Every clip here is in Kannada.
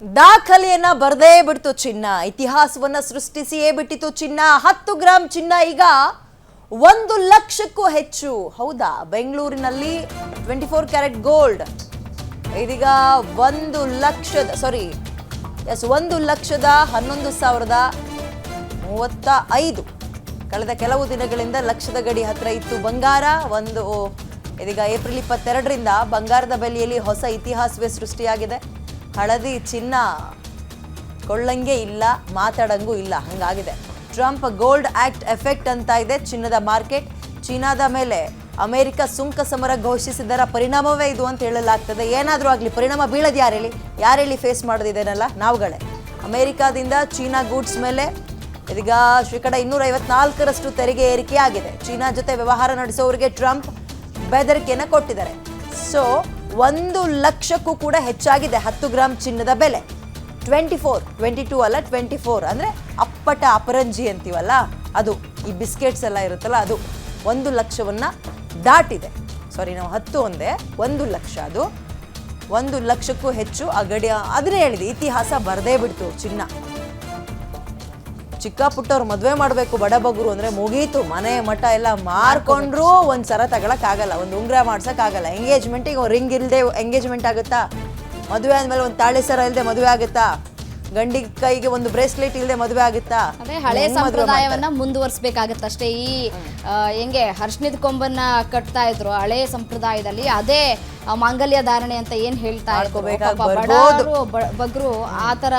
ದಾಖಲೆಯನ್ನ ಬರದೇ ಬಿಡ್ತು ಚಿನ್ನ. ಇತಿಹಾಸವನ್ನ ಸೃಷ್ಟಿಸಿಯೇ ಬಿಟ್ಟಿತು ಚಿನ್ನ. ಹತ್ತು ಗ್ರಾಂ ಚಿನ್ನ ಈಗ ಒಂದು ಲಕ್ಷಕ್ಕೂ ಹೆಚ್ಚು. ಹೌದಾ? ಬೆಂಗಳೂರಿನಲ್ಲಿ ಟ್ವೆಂಟಿ ಫೋರ್ ಕ್ಯಾರೆಟ್ ಗೋಲ್ಡ್ ಇದೀಗ ಒಂದು ಲಕ್ಷದ ಸಾರಿ ಎಸ್ ಒಂದು ಲಕ್ಷದ ಹನ್ನೊಂದು ಸಾವಿರದ ಮೂವತ್ತ ಐದು. ಕಳೆದ ಕೆಲವು ದಿನಗಳಿಂದ ಲಕ್ಷದ ಗಡಿ ಹತ್ರ ಇತ್ತು ಬಂಗಾರ. ಒಂದು ಇದೀಗ ಏಪ್ರಿಲ್ ಇಪ್ಪತ್ತೆರಡರಿಂದ ಬಂಗಾರದ ಬೆಲೆಯಲ್ಲಿ ಹೊಸ ಇತಿಹಾಸವೇ ಸೃಷ್ಟಿಯಾಗಿದೆ. ಹಳದಿ ಚಿನ್ನ ಕೊಳ್ಳಂಗೆ ಇಲ್ಲ, ಮಾತಾಡಂಗೂ ಇಲ್ಲ. ಹಂಗಾಗಿದೆ. ಟ್ರಂಪ್ ಗೋಲ್ಡ್ ಆಕ್ಟ್ ಎಫೆಕ್ಟ್ ಅಂತ ಇದೆ ಚಿನ್ನದ ಮಾರ್ಕೆಟ್. ಚೀನಾದ ಮೇಲೆ ಅಮೆರಿಕ ಸುಂಕ ಸಮರ ಘೋಷಿಸಿದರ ಪರಿಣಾಮವೇ ಇದು ಅಂತ ಹೇಳಲಾಗ್ತದೆ. ಏನಾದರೂ ಆಗಲಿ, ಪರಿಣಾಮ ಬೀಳದು ಯಾರು ಯಾರೇಳಿ ಫೇಸ್ ಮಾಡೋದಿದೆನಲ್ಲ? ನಾವುಗಳೇ. ಅಮೆರಿಕಾದಿಂದ ಚೀನಾ ಗೂಡ್ಸ್ ಮೇಲೆ ಇದೀಗ ಶೇಕಡ ಇನ್ನೂರ ಐವತ್ನಾಲ್ಕರಷ್ಟು ತೆರಿಗೆ ಏರಿಕೆಯಾಗಿದೆ ಚೀನಾ ಜೊತೆ ವ್ಯವಹಾರ ನಡೆಸೋರಿಗೆ ಟ್ರಂಪ್ ಬೆದರಿಕೆಯನ್ನು ಕೊಟ್ಟಿದ್ದಾರೆ. ಸೊ ಒಂದು ಲಕ್ಷಕ್ಕೂ ಕೂಡ ಹೆಚ್ಚಾಗಿದೆ ಹತ್ತು ಗ್ರಾಮ್ ಚಿನ್ನದ ಬೆಲೆ. ಟ್ವೆಂಟಿ ಫೋರ್ ಟ್ವೆಂಟಿ ಟೂ ಅಲ್ಲ ಟ್ವೆಂಟಿ ಫೋರ್ ಅಂದರೆ ಅಪ್ಪಟ ಅಪರಂಜಿ ಅಂತೀವಲ್ಲ, ಅದು ಈ ಬಿಸ್ಕೆಟ್ಸ್ ಎಲ್ಲ ಇರುತ್ತಲ್ಲ, ಅದು ಒಂದು ಲಕ್ಷವನ್ನು ದಾಟಿದೆ. ಸಾರಿ ನಾವು ಹತ್ತು ಒಂದೇ, ಒಂದು ಲಕ್ಷ ಅದು. ಒಂದು ಲಕ್ಷಕ್ಕೂ ಹೆಚ್ಚು, ಆ ಗಡಿ ಅದನ್ನೇ ಹೇಳಿದೆ, ಇತಿಹಾಸ ಬರದೇ ಬಿಡ್ತು ಚಿನ್ನ. ಚಿಕ್ಕ ಪುಟ್ಟವ್ರು ಮದುವೆ ಮಾಡಬೇಕು ಬಡ ಅಂದರೆ ಮುಗೀತು ಮನೆ ಮಠ ಎಲ್ಲ ಮಾರ್ಕೊಂಡ್ರು ಒಂದು ಸರ ತಗೊಳಕ್ಕಾಗಲ್ಲ ಒಂದು ಉಂಗ್ರ ಮಾಡ್ಸೋಕ್ಕಾಗಲ್ಲ ಎಂಗೇಜ್ಮೆಂಟಿಗೆ ರಿಂಗ್ ಇಲ್ಲದೆ ಎಂಗೇಜ್ಮೆಂಟ್ ಆಗುತ್ತಾ? ಮದುವೆ ಆದ್ಮೇಲೆ ಒಂದು ತಾಳಿ ಸರ ಇಲ್ಲದೆ ಮದುವೆ ಆಗುತ್ತಾ? ಗಂಡಿ ಕೈಗೆ ಒಂದು ಬ್ರೇಸ್ಲೆಟ್ ಇಲ್ಲದೆ ಮದುವೆ ಆಗುತ್ತಾ? ಅದೇ ಹಳೆ ಸಂಪ್ರದಾಯವನ್ನ ಮದ್ವೆ ಸಂಪ್ರದಾಯವನ್ನ ಮುಂದುವರಿಸಬೇಕಾಗತ್ತಷ್ಟೇ ಈ ಹೆಂಗೆ ಹರ್ಷನಿದ್ ಕೊಂಬನ್ನ ಕಟ್ತಾ ಇದ್ರು ಹಳೆ ಸಂಪ್ರದಾಯದಲ್ಲಿ ಅದೇ ಮಾಂಗಲ್ಯ ಧಾರಣೆ ಅಂತ ಏನ್ ಹೇಳ್ತಾ ಇದ್ರು. ಬಗ್ರು ಆ ತರ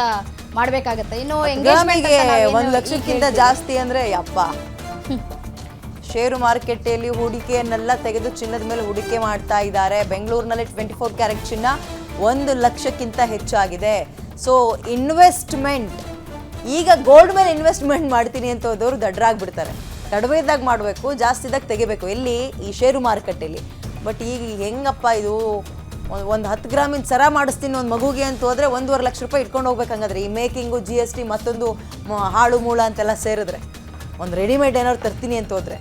ಮಾಡ್ಬೇಕಾಗತ್ತೆ. ಇನ್ನು ಎಂಗೇಜ್ಮೆಂಟ್ ಒಂದ್ ಲಕ್ಷಕ್ಕಿಂತ ಜಾಸ್ತಿ ಅಂದ್ರೆ ಯಪ್ಪ. ಷೇರು ಮಾರುಕಟ್ಟೆಯಲ್ಲಿ ಹೂಡಿಕೆಯನ್ನೆಲ್ಲ ತೆಗೆದು ಚಿನ್ನದ ಮೇಲೆ ಹೂಡಿಕೆ ಮಾಡ್ತಾ ಇದ್ದಾರೆ. ಬೆಂಗಳೂರಿನಲ್ಲಿ ಟ್ವೆಂಟಿ ಫೋರ್ ಕ್ಯಾರೆಟ್ ಚಿನ್ನ ಒಂದು ಲಕ್ಷಕ್ಕಿಂತ ಹೆಚ್ಚಾಗಿದೆ. ಸೊ ಇನ್ವೆಸ್ಟ್ಮೆಂಟ್ ಈಗ ಗೋಲ್ಡ್ ಮೇಲೆ ಇನ್ವೆಸ್ಟ್ಮೆಂಟ್ ಮಾಡ್ತೀನಿ ಅಂತ ಹೋದವರು ದಡ್ರಾಗ್ಬಿಡ್ತಾರೆ. ದಡವೇದಾಗ ಮಾಡಬೇಕು ಜಾಸ್ತಿ ಇದ್ದಾಗ ತೆಗಿಬೇಕು. ಎಲ್ಲಿ? ಈ ಷೇರು ಮಾರುಕಟ್ಟೆಯಲ್ಲಿ. ಬಟ್ ಈಗ ಹೆಂಗಪ್ಪ ಇದು? ಒಂದು ಹತ್ತು ಗ್ರಾಮಿನ ಸರ ಮಾಡಿಸ್ತೀನಿ ಒಂದು ಮಗುಗೆ ಅಂತ ಹೋದ್ರೆ ಒಂದೂವರೆ ಲಕ್ಷ ರೂಪಾಯಿ ಇಟ್ಕೊಂಡು ಹೋಗ್ಬೇಕಂಗಾದ್ರೆ ಈ ಮೇಕಿಂಗು ಜಿ ಎಸ್ ಟಿ ಮತ್ತೊಂದು ಹಾಳು ಮೂಳ ಅಂತೆಲ್ಲ ಸೇರಿದ್ರೆ ಒಂದು ರೆಡಿಮೇಡ್ ಏನಾದ್ರು ತರ್ತೀನಿ ಅಂತ ಹೋದ್ರೆ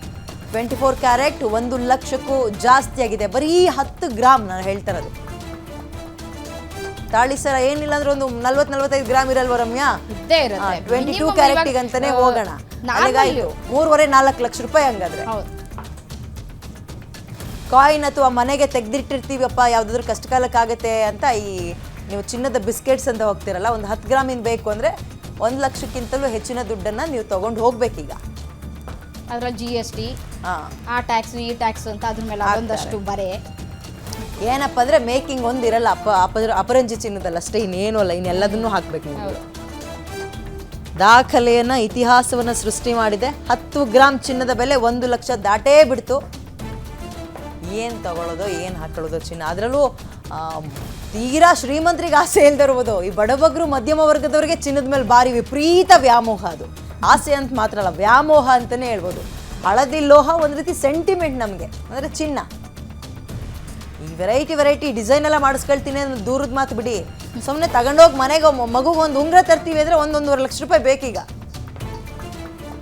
ಟ್ವೆಂಟಿ ಫೋರ್ ಕ್ಯಾರೆಟ್ ಒಂದು ಲಕ್ಷಕ್ಕೂ ಜಾಸ್ತಿ ಆಗಿದೆ. ಬರೀ ಹತ್ತು ಗ್ರಾಮ್ ನಾನು ಹೇಳ್ತಾ ಇರೋದು. ತಾಳಿ ಸರ ಏನಿಲ್ಲ ಅಂದ್ರೆ ಒಂದು ನಲ್ವತ್ ನಲ್ವತ್ತೈದು ಗ್ರಾಮ್ ಇರಲ್ವ ರಮ್ಯಾ? ಟ್ವೆಂಟಿ ಟೂ ಕ್ಯಾರೆಟಿಗೆ ಅಂತಾನೆ ಹೋಗೋಣ. ಮೂರುವರೆ ನಾಲ್ಕು ಲಕ್ಷ ರೂಪಾಯಿ ಹಂಗಾದ್ರೆ. ಕಾಯಿನ್ ಅಥವಾ ಮನೆಗೆ ತೆಗೆದಿಟ್ಟಿರ್ತೀವಪ್ಪ ಯಾವುದಾದ್ರೂ ಕಷ್ಟಕಾಲಕ್ಕಾಗತ್ತೆ ಅಂತ ಈ ನೀವು ಚಿನ್ನದ ಬಿಸ್ಕೆಟ್ಸ್ ಅಂತ ಹೋಗ್ತಿರಲ್ಲ ಒಂದು ಹತ್ತು ಗ್ರಾಮಿನ ಬೇಕು ಅಂದರೆ ಒಂದು ಲಕ್ಷಕ್ಕಿಂತಲೂ ಹೆಚ್ಚಿನ ದುಡ್ಡನ್ನು ನೀವು ತೊಗೊಂಡು ಹೋಗ್ಬೇಕೀಗ. ಅದ್ರಲ್ಲಿ ಜಿ ಎಸ್ ಟಿ ಆ ಟ್ಯಾಕ್ಸ್ ಈ ಟ್ಯಾಕ್ಸ್ ಅಂತ ಅದ್ರ ಮೇಲೆ ಅದೊಂದಷ್ಟು ಬರೆ. ಏನಪ್ಪ ಅಂದರೆ ಮೇಕಿಂಗ್ ಒಂದು ಇರಲ್ಲ ಅಪ ಅಪರ ಅಪರಂಜಿ ಚಿನ್ನದಲ್ಲ ಅಷ್ಟೇ ಇನ್ನೇನು ಅಲ್ಲ ಇನ್ನೆಲ್ಲದನ್ನೂ ಹಾಕ್ಬೇಕು ನೀವು. ದಾಖಲೆಯನ್ನು ಇತಿಹಾಸವನ್ನು ಸೃಷ್ಟಿ ಮಾಡಿದೆ ಹತ್ತು ಗ್ರಾಮ್ ಚಿನ್ನದ ಬೆಲೆ ಒಂದು ಲಕ್ಷ ದಾಟೇ ಬಿಡ್ತು. ಏನು ತಗೊಳ್ಳೋದು, ಏನು ಹಾಕೊಳ್ಳೋದು, ಚಿನ್ನ. ಅದರಲ್ಲೂ ತೀರಾ ಶ್ರೀಮಂತರಿಗೆ ಆಸೆ ಇಲ್ದಿರ್ಬೋದು ಈ ಬಡಬಗ್ರು ಮಧ್ಯಮ ವರ್ಗದವರಿಗೆ ಚಿನ್ನದ ಮೇಲೆ ಭಾರಿ ವಿಪರೀತ ವ್ಯಾಮೋಹ ಅದು. ಆಸೆ ಅಂತ ಮಾತ್ರ ಅಲ್ಲ, ವ್ಯಾಮೋಹ ಅಂತಲೇ ಹೇಳ್ಬೋದು. ಹಳದಿ ಲೋಹ ಒಂದು ರೀತಿ ಸೆಂಟಿಮೆಂಟ್ ನಮಗೆ. ಅಂದರೆ ಚಿನ್ನ. ಈ ವೆರೈಟಿ ವೆರೈಟಿ ಡಿಸೈನ್ ಎಲ್ಲ ಮಾಡಿಸ್ಕೊಳ್ತೀನಿ ಅಂದ್ರೆ ದೂರದ ಮಾತು ಬಿಡಿ. ಸುಮ್ಮನೆ ತಗೊಂಡೋಗಿ ಮನೆಗೆ ಮಗುಗೆ ಒಂದು ಉಂಗ್ರ ತರ್ತೀವಿ ಅಂದರೆ ಒಂದೊಂದೂವರೆ ಲಕ್ಷ ರೂಪಾಯಿ ಬೇಕೀಗ.